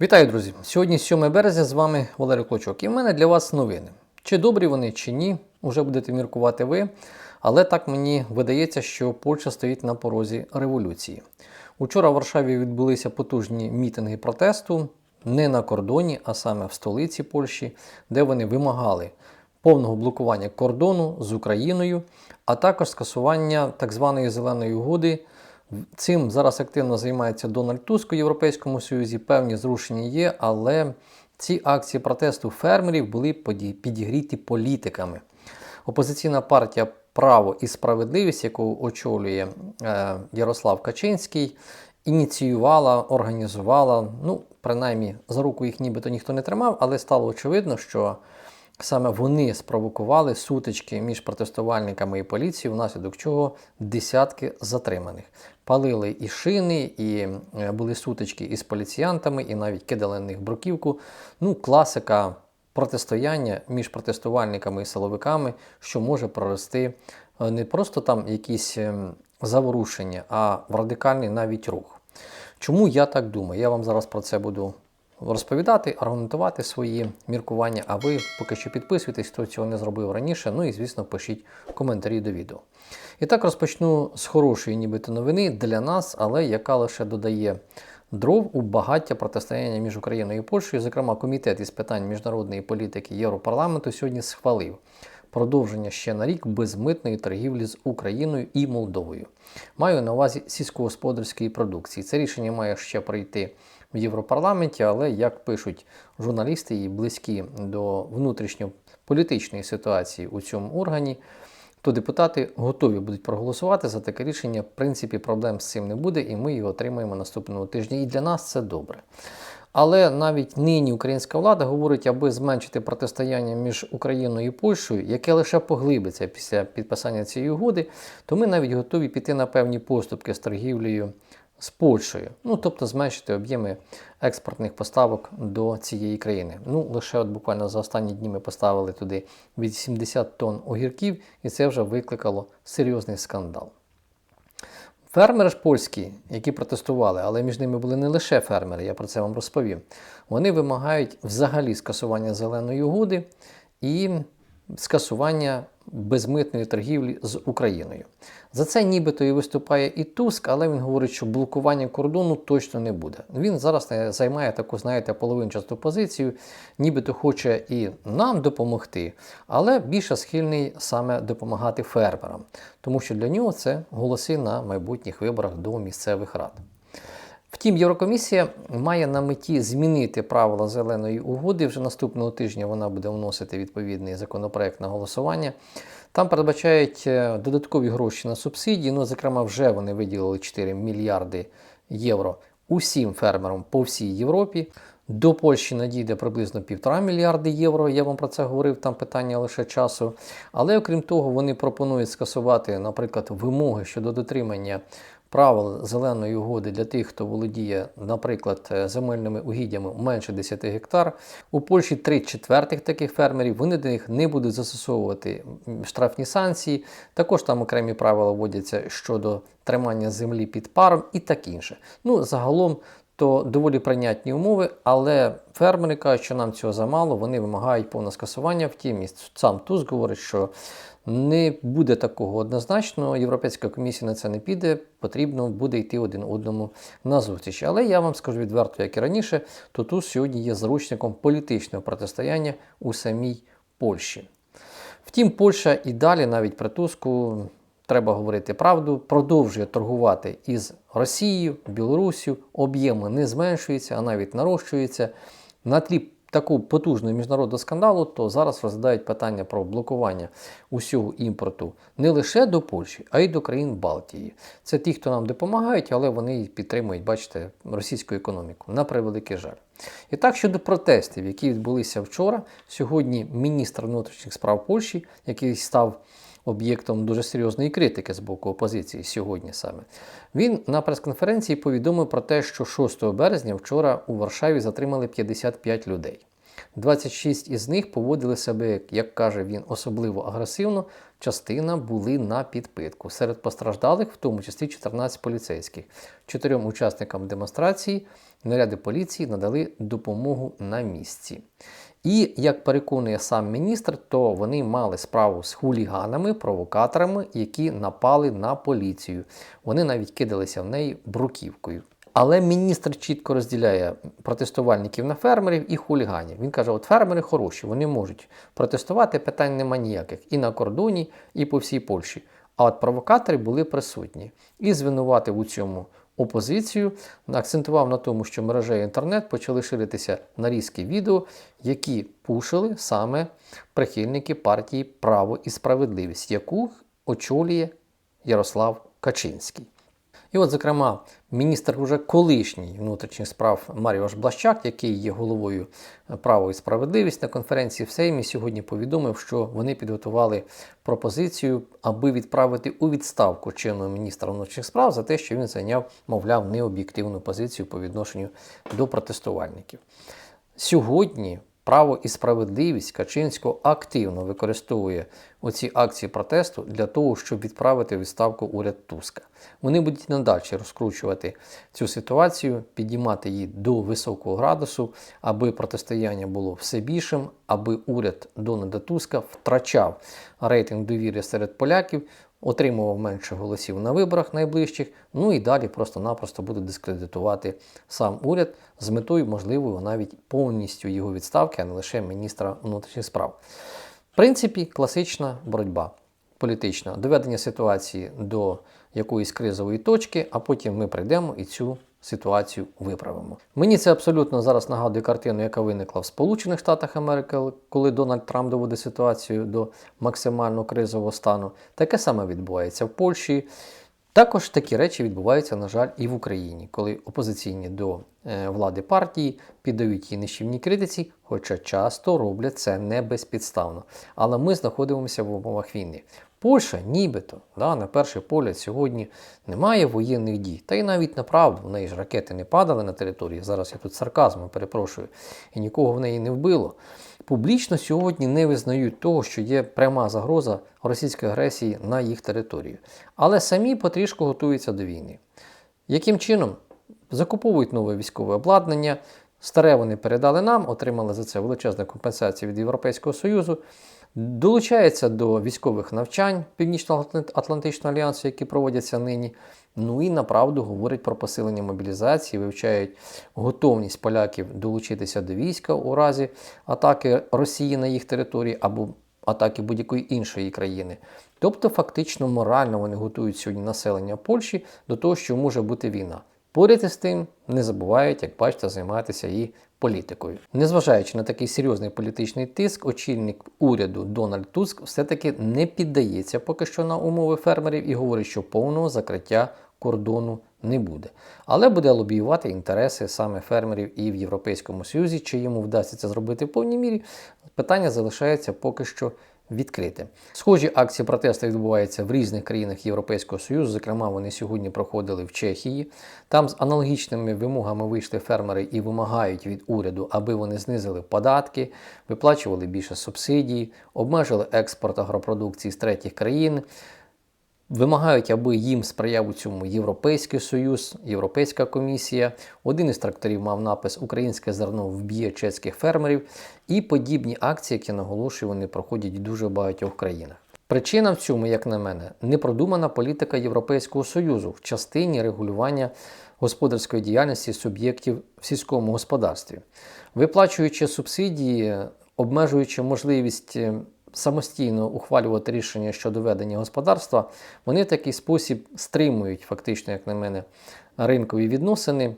Вітаю, друзі! Сьогодні 7 березня з вами Валерій Клочок. І в мене для вас новини. Чи добрі вони, чи ні, вже будете міркувати ви. Але так мені видається, що Польща стоїть на порозі революції. Учора в Варшаві відбулися потужні мітинги протесту не на кордоні, а саме в столиці Польщі, де вони вимагали повного блокування кордону з Україною, а також скасування так званої зеленої угоди. Цим зараз активно займається Дональд Туск у Європейському Союзі. Певні зрушення є, але ці акції протесту фермерів були підігріті політиками. Опозиційна партія Право і справедливість, яку очолює е, Ярослав Качинський, ініціювала, організувала. Ну, принаймні, за руку їх нібито ніхто не тримав, але стало очевидно, що Саме вони спровокували сутички між протестувальниками і поліцією, внаслідок чого десятки затриманих. Палили і шини, і е, були сутички із поліціянтами, і навіть кидали на них бруківку. Ну, класика протистояння між протестувальниками і силовиками, що може прорости е, не просто там якісь ем, заворушення, а в радикальний навіть рух. Чому я так думаю? Я вам зараз про це буду розповідати, аргументувати свої міркування, а ви поки що підписуйтесь, хто цього не зробив раніше. Ну і, звісно, пишіть коментарі до відео. І так розпочну з хорошої, нібито новини для нас, але яка лише додає дров у багаття протистояння між Україною і Польщею. Зокрема, комітет із питань міжнародної політики Європарламенту сьогодні схвалив продовження ще на рік безмитної торгівлі з Україною і Молдовою. Маю на увазі сільськогосподарської продукції. Це рішення має ще пройти в Європарламенті, але як пишуть журналісти і близькі до внутрішньополітичної ситуації у цьому органі, то депутати готові будуть проголосувати за таке рішення. В принципі, проблем з цим не буде, і ми його отримаємо наступного тижня. І для нас це добре. Але навіть нині українська влада говорить, аби зменшити протистояння між Україною і Польщею, яке лише поглибиться після підписання цієї угоди, то ми навіть готові піти на певні поступки з торгівлею з Польщею, ну тобто зменшити об'єми експортних поставок до цієї країни. Ну лише от буквально за останні дні ми поставили туди 80 тонн огірків, і це вже викликало серйозний скандал. Фермери ж польські, які протестували, але між ними були не лише фермери, я про це вам розповім. Вони вимагають взагалі скасування зеленої угоди і скасування безмитної торгівлі з Україною. За це нібито і виступає і Туск, але він говорить, що блокування кордону точно не буде. Він зараз займає таку, знаєте, половинчасту позицію, нібито хоче і нам допомогти, але більше схильний саме допомагати фермерам, тому що для нього це голоси на майбутніх виборах до місцевих рад. Втім, Єврокомісія має на меті змінити правила зеленої угоди. Вже наступного тижня вона буде вносити відповідний законопроект на голосування. Там передбачають е, додаткові гроші на субсидії. Ну, зокрема, вже вони виділили 4 мільярди євро усім фермерам по всій Європі. До Польщі надійде приблизно 1,5 мільярди євро. Я вам про це говорив, там питання лише часу. Але окрім того, вони пропонують скасувати, наприклад, вимоги щодо дотримання правил зеленої угоди для тих, хто володіє, наприклад, е, земельними угіддями менше 10 гектар. У Польщі 3 четвертих таких фермерів вони до них не будуть застосовувати штрафні санкції. Також там окремі правила вводяться щодо тримання землі під паром і так інше. Ну, загалом. То доволі прийнятні умови, але фермери кажуть, що нам цього замало, вони вимагають повне скасування. Втім, сам Туск говорить, що не буде такого однозначно. Європейська комісія на це не піде, потрібно буде йти один одному на зустріч. Але я вам скажу відверто, як і раніше, то тут сьогодні є заручником політичного протистояння у самій Польщі. Втім, Польща і далі, навіть при Туску, треба говорити правду, продовжує торгувати із Росією, Білоруссю, об'єми не зменшуються, а навіть нарощуються. На тлі такого потужного міжнародного скандалу, то зараз розглядають питання про блокування усього імпорту не лише до Польщі, а й до країн Балтії. Це ті, хто нам допомагають, але вони підтримують, бачите, російську економіку. На превеликий жаль. І так щодо протестів, які відбулися вчора, сьогодні міністр внутрішніх справ Польщі, який став об'єктом дуже серйозної критики з боку опозиції сьогодні саме. Він на прес-конференції повідомив про те, що 6 березня вчора у Варшаві затримали 55 людей. 26 із них поводили себе, як каже він, особливо агресивно. Частина були на підпитку. Серед постраждалих, в тому числі 14 поліцейських. Чотирьом учасникам демонстрації наряди поліції надали допомогу на місці. І як переконує сам міністр, то вони мали справу з хуліганами, провокаторами, які напали на поліцію. Вони навіть кидалися в неї бруківкою. Але міністр чітко розділяє протестувальників на фермерів і хуліганів. Він каже: от фермери хороші, вони можуть протестувати, питань нема ніяких і на кордоні, і по всій Польщі. А от провокатори були присутні і звинуватив у цьому опозицію, акцентував на тому, що мережею інтернет почали ширитися нарізки відео, які пушили саме прихильники партії Право і справедливість, яку очолює Ярослав Качинський. І от, зокрема, міністр уже колишній внутрішніх справ Маріош Блащак, який є головою право і справедливість на конференції в Сеймі, сьогодні повідомив, що вони підготували пропозицію, аби відправити у відставку чинного міністра внутрішніх справ за те, що він зайняв, мовляв, необ'єктивну позицію по відношенню до протестувальників. Сьогодні право і справедливість Качинського активно використовує оці акції протесту для того, щоб відправити відставку уряд Туска. Вони будуть надалі розкручувати цю ситуацію, підіймати її до високого градусу, аби протистояння було все більшим, аби уряд Дональда Туска втрачав рейтинг довіри серед поляків, отримував менше голосів на виборах найближчих, ну і далі просто-напросто буде дискредитувати сам уряд з метою можливою навіть повністю його відставки, а не лише міністра внутрішніх справ. В принципі, класична боротьба політична, доведення ситуації до якоїсь кризової точки, а потім ми прийдемо і цю ситуацію виправимо. Мені це абсолютно зараз нагадує картину, яка виникла в Сполучених Штатах Америки, коли Дональд Трамп доводить ситуацію до максимально кризового стану. Таке саме відбувається в Польщі. Також такі речі відбуваються, на жаль, і в Україні, коли опозиційні до е, влади партії піддають їй нищівній критиці, хоча часто роблять це не безпідставно. Але ми знаходимося в умовах війни. Польща, нібито, да, на перший погляд, сьогодні немає воєнних дій. Та й навіть на правду, в неї ж ракети не падали на території. Зараз я тут сарказмом перепрошую, і нікого в неї не вбило. Публічно сьогодні не визнають того, що є пряма загроза російської агресії на їх територію. Але самі потрішку готуються до війни. Яким чином? Закуповують нове військове обладнання, старе вони передали нам, отримали за це величезну компенсацію від Європейського Союзу. Долучається до військових навчань Північно-Атлантичного альянсу, які проводяться нині. Ну і направду говорять про посилення мобілізації, вивчають готовність поляків долучитися до війська у разі атаки Росії на їх території або атаки будь-якої іншої країни. Тобто, фактично, морально вони готують сьогодні населення Польщі до того, що може бути війна. Поряд із тим не забувають, як бачите, займатися і політикою. Незважаючи на такий серйозний політичний тиск, очільник уряду Дональд Туск все-таки не піддається поки що на умови фермерів і говорить, що повного закриття кордону не буде. Але буде лобіювати інтереси саме фермерів і в Європейському Союзі, чи йому вдасться це зробити в повній мірі. Питання залишається поки що відкрите. Схожі акції протесту відбуваються в різних країнах Європейського Союзу. Зокрема, вони сьогодні проходили в Чехії. Там з аналогічними вимогами вийшли фермери і вимагають від уряду, аби вони знизили податки, виплачували більше субсидій, обмежили експорт агропродукції з третіх країн. Вимагають, аби їм сприяв у цьому Європейський Союз, Європейська комісія. Один із тракторів мав напис Українське зерно вб'є чеських фермерів і подібні акції, які наголошую, вони проходять в дуже багатьох країнах. Причина в цьому, як на мене, непродумана політика Європейського Союзу в частині регулювання господарської діяльності суб'єктів в сільському господарстві, виплачуючи субсидії, обмежуючи можливість самостійно ухвалювати рішення щодо ведення господарства, вони в такий спосіб стримують, фактично, як на мене, ринкові відносини.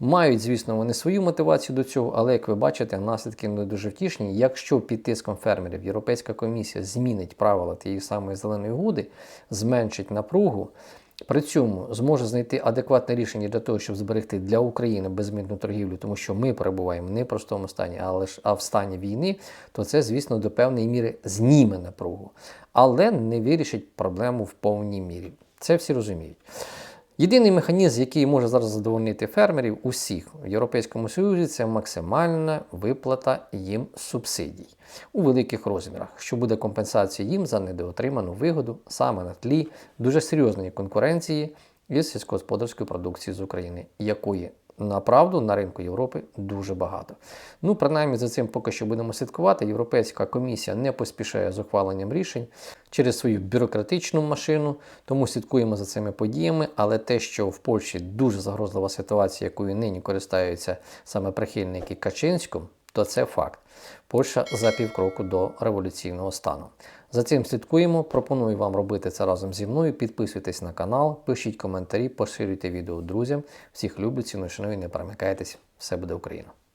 Мають, звісно, вони свою мотивацію до цього, але, як ви бачите, наслідки не дуже втішні. Якщо під тиском фермерів Європейська комісія змінить правила тієї самої зеленої угоди, зменшить напругу, при цьому зможе знайти адекватне рішення для того, щоб зберегти для України безмитну торгівлю, тому що ми перебуваємо не в простому стані, а лише а в стані війни, то це, звісно, до певної міри зніме напругу, але не вирішить проблему в повній мірі. Це всі розуміють. Єдиний механізм, який може зараз задовольнити фермерів усіх в Європейському Союзі, це максимальна виплата їм субсидій у великих розмірах, що буде компенсація їм за недоотриману вигоду саме на тлі дуже серйозної конкуренції із сільськогосподарською продукцією з України, якої направду на ринку Європи дуже багато. Ну, принаймні за цим поки що будемо слідкувати. Європейська комісія не поспішає з ухваленням рішень через свою бюрократичну машину, тому слідкуємо за цими подіями. Але те, що в Польщі дуже загрозлива ситуація, якою нині користаються саме прихильники Качинського, то це факт. Польща за півкроку до революційного стану. За цим слідкуємо. Пропоную вам робити це разом зі мною. Підписуйтесь на канал, пишіть коментарі, поширюйте відео друзям. Всіх люблю, ціную, шаную, не перемикайтесь. Все буде Україна!